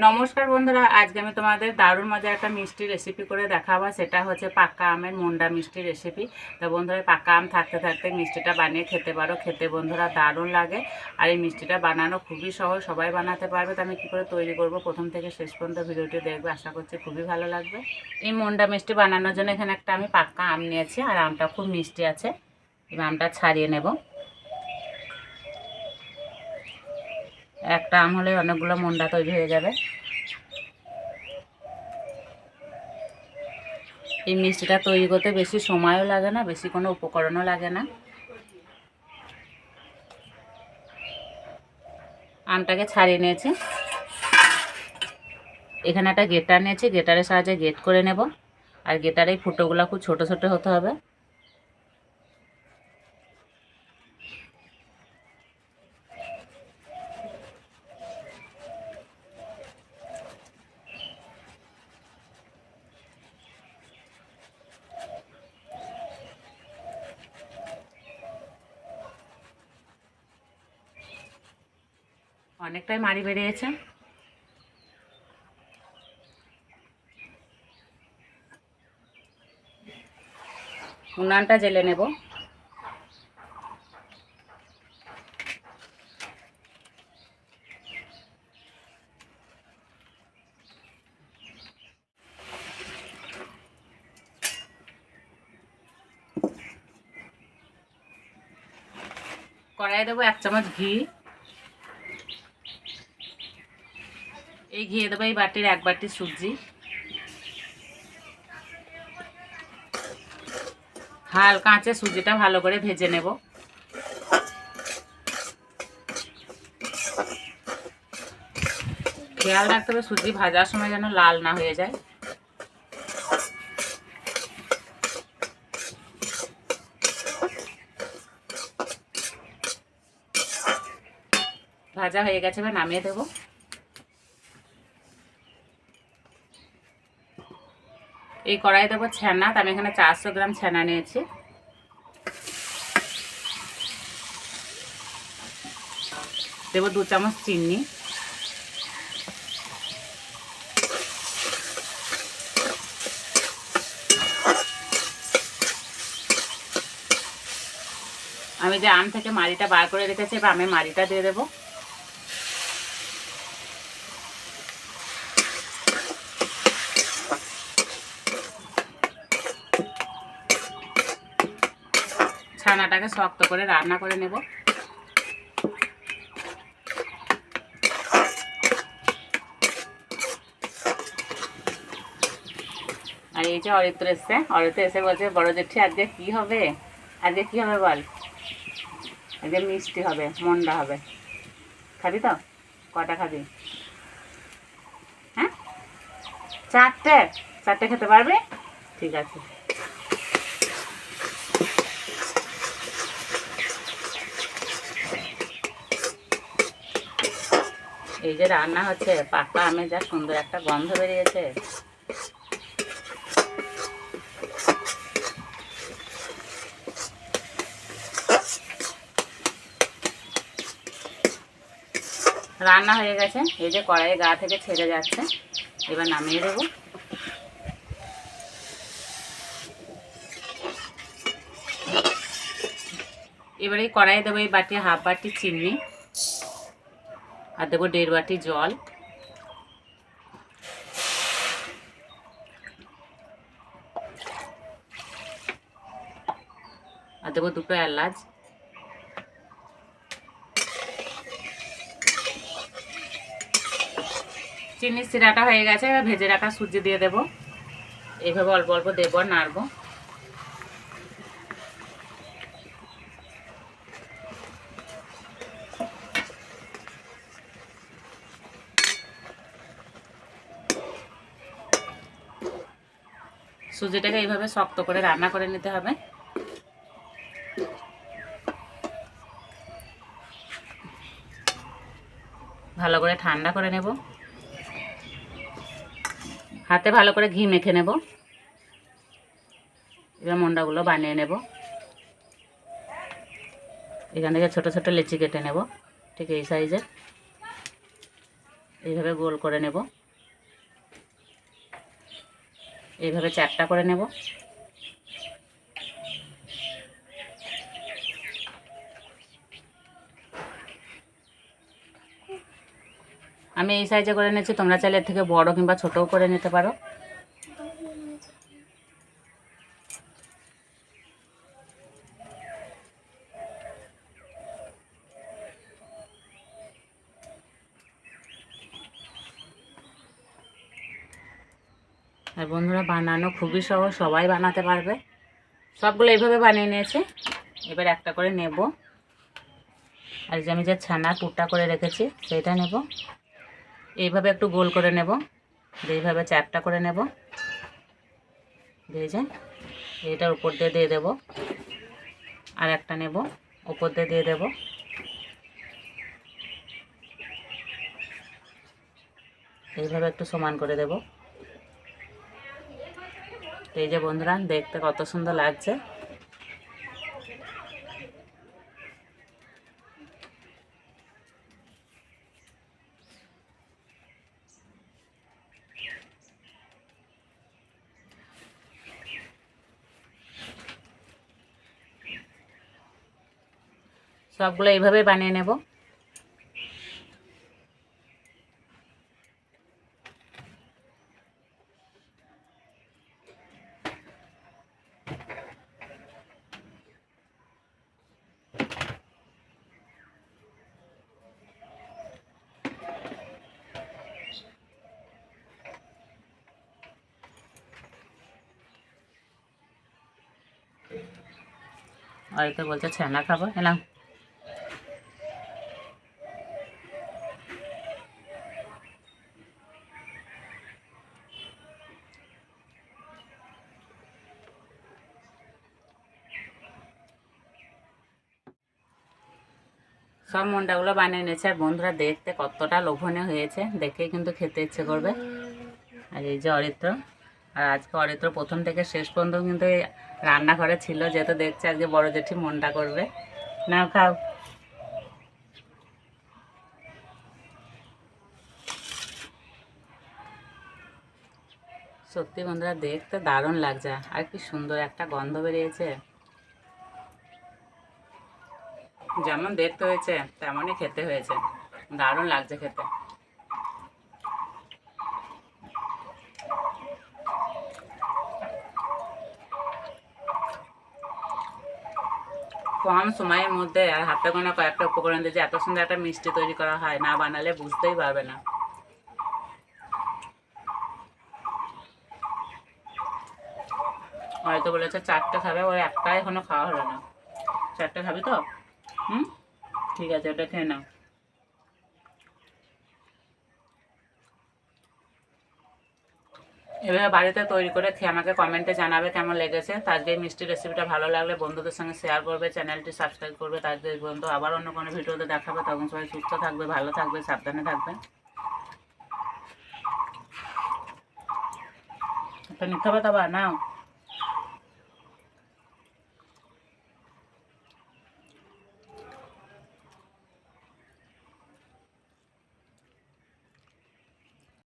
নমস্কার বন্ধুরা, আজকে আমি তোমাদের দারুণ মজার একটা মিষ্টি রেসিপি করে দেখাবো। সেটা হচ্ছে পাক্কা আমের মন্ডা মিষ্টি রেসিপি তো বন্ধুরা পাক্কা আম থাকতে থাকতে মিষ্টিটা বানিয়ে খেতে পারো। খেতে বন্ধুরা দারুণ লাগে। আর এই মিষ্টিটা বানানো খুবই সহজ, সবাই বানাতে পারবে। তো আমি কী করে তৈরি করব? প্রথম থেকে শেষ পর্যন্ত ভিডিওটি দেখবে। আশা করছি খুবই ভালো লাগবে। এই মন্ডা মিষ্টি বানানোর জন্য এখানে একটা আমি পাক্কা আম নিয়েছি, আর আমটা খুব মিষ্টি আছে। এবার আমটা ছাড়িয়ে নেব। একটা আম হলে অনেকগুলো মন্ডা তৈরি হয়ে যাবে। এই মিষ্টিটা তৈরি করতে বেশি সময়ও লাগে না, বেশি কোনো উপকরণও লাগে না। আমটাকে ছাড়িয়ে নিয়েছি। এখানে একটা গেটার নিয়েছি গেটারের সাহায্যে গেট করে নেব। আর গেটারে ফুটোগুলো খুব ছোটো ছোটো হতে হবে। অনেকটাই মারি বেরিয়েছে। উনানটা জেলে নেব। কড়াইয়ে দেবো এক চামচ ঘি। এই ঘিয়ে দেবো, এই বাটির এক বাটি সুজি হালকা আঁচে সুজিটা ভালো করে ভেজে নেব। খেয়াল রাখতে হবে সুজি ভাজার সময় যেন লাল না হয়ে যায়। ভাজা হয়ে গেছে, এবার নামিয়ে দেবো। এই কড়াই দেবো ছানা আমি এখানে চারশো গ্রাম ছানা নিয়েছি। দেবো দু চামচ চিনি। আমি যে আম থেকে মাড়িটা বার করে রেখেছি, এবার আমি মাড়িটা দিয়ে দেবো। ছানাটাকে শক্ত করে রান্না করে নেব। আর এই যে অরিত্র এসছে। অরিত্র এসে বলছে, বড় জেঠি, আজকে কি হবে? আজকে কি হবে বল? আজকে মিষ্টি হবে, মন্ডা হবে। খাবি তো? কটা খাবি? হ্যাঁ? চারটে? চারটে খেতে পারবি? ঠিক আছে। এই যে রান্না হচ্ছে, পাকা আমের যা সুন্দর একটা গন্ধ বেরিয়েছে। রান্না হয়ে গেছে। এই যে কড়াইয়ে গা থেকে ছেড়ে যাচ্ছে, এবার নামিয়ে দেবো। এবার এই কড়াইয়ে দেবো এই বাটি, হাফ বাটি চিনি। আর দেবো দেড় বাটি জল। আর দেবো দুটো এলাচ। চিনির সিরাটা হয়ে গেছে ভেজে রাখা সুজি দিয়ে দেবো। এইভাবে অল্প অল্প দেবো নাড়বো। সুজিটাকে এইভাবে শক্ত করে রান্না করে নিতে হবে। ভালো করে ঠান্ডা করে নেব। হাতে ভালো করে ঘি মেখে নেব। এবার মন্ডাগুলো বানিয়ে নেব। এখান থেকে ছোট ছোট লেচি কেটে নেব। ঠিক এই সাইজের। এইভাবে গোল করে নেব। এইভাবে চারটা করে নেব। আমি এই সাইজে করে নিয়েছি, তোমরা চাইলে থেকে বড় কিংবা ছোটও করে নিতে পারো। আর বন্ধুরা বানানো খুবই সহজ, সবাই বানাতে পারবে। সবগুলো এইভাবে বানিয়ে নিয়েছি। এবার একটা করে নেব। আর যে আমি যে ছানা পুরটা করে রেখেছি, সেটা নেব। এইভাবে একটু গোল করে নেব। এইভাবে চারটা করে নেব। দিয়ে যে এটার উপর দিয়ে দিয়ে দেবো। আর একটা নেব, উপর দিয়ে দিয়ে দেবো। এইভাবে একটু সমান করে দেব। এই যে বন্ধুরা দেখতে কত সুন্দর লাগছে। সবগুলো এইভাবে বানিয়ে নেব। আর বলছে ছানা খাব, এলাম। সব মন্ডাগুলো বানিয়ে নিয়েছে, আর বন্ধুরা দেখতে কতটা লোভনীয় হয়েছে, দেখেই কিন্তু খেতে ইচ্ছে করবে। আর এই যে অরিত্র আর আজকে অরিত্র প্রথম থেকে শেষ পর্যন্ত কিন্তু এই রান্নাঘরে ছিল, যেহেতু দেখছে আজকে বড় জেঠি মনটা করবে। নাও খাও। সত্যি বন্ধুরা, দেখতে দারুণ লাগছে। আর কি সুন্দর একটা গন্ধ বেরিয়েছে। যেমন দেখতে হয়েছে, তেমনই খেতে হয়েছে। দারুণ লাগছে খেতে। কম সময়ের মধ্যে আর হাতে গোনা কয়েকটা উপকরণ দিয়ে যে এত সুন্দর একটা মিষ্টি তৈরি করা হয়, না বানালে বুঝতেই পারবে না। হয়তো বলেছে চারটে খাবে, ওর একটা এখনও খাওয়া হলো না। চারটে খাবে তো? হুম? ঠিক আছে, ওটা খেয়ে নাও। এভাবে বাড়িতে তৈরি করে খেয়ে আমাকে কমেন্টে জানাবে কেমন লেগেছে। তার যে মিষ্টি রেসিপিটা ভালো লাগলে বন্ধুদের সঙ্গে শেয়ার করবে চ্যানেলটি সাবস্ক্রাইব করবে তার যে বন্ধু। আবার অন্য কোনো ভিডিওতে দেখাবে। তখন সবাই সুস্থ থাকবে, ভালো থাকবে, সাবধানে থাকবে। নিতে হবে আবার নাও